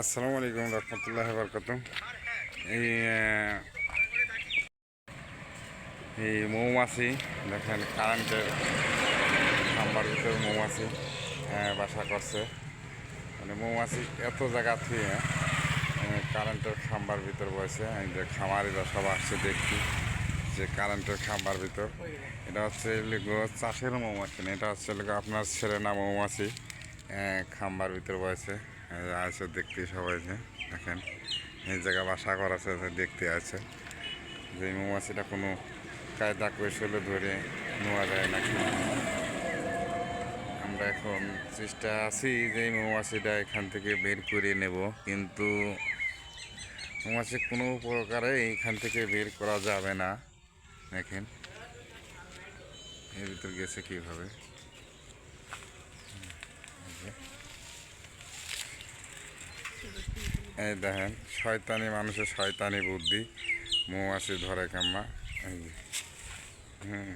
আসসালামু আলাইকুম রহমতুল্লাহ বরকত এই এই মৌমাছি, দেখেন কারেন্টের খাম্বার ভিতরে মৌমাছি বাসা করছে। মানে মৌমাছি এত জায়গা থেকে কারেন্টের খাম্বার ভিতর বসে যে খামারিরা সব আসছে দেখছি যে কারেন্টের খাম্বার ভিতর। এটা হচ্ছে চাষের মৌমাছি না, এটা হচ্ছে আপনার সেরেনা মৌমাছি খাম্বার ভিতর বসে আছে দেখতে সবাই যে, দেখেন, এই জায়গা বাসা করা আছে দেখতে আছে যে মৌমাছিটা কোনো কায়দা কৌশলে ধরে নেওয়া যায় নাকি আমরা এখন চেষ্টা আছি যে মৌমাছিটা এখান থেকে বের করে নেব, কিন্তু মৌমাছি কোনো প্রকারে এইখান থেকে বের করা যাবে না। দেখেন, এর ভিতর গেছে কীভাবে? এই দেখেন শয়তানি মানুষের শয়তানি বুদ্ধি। মৌমাছি ধরে কাম্মা এই হুম।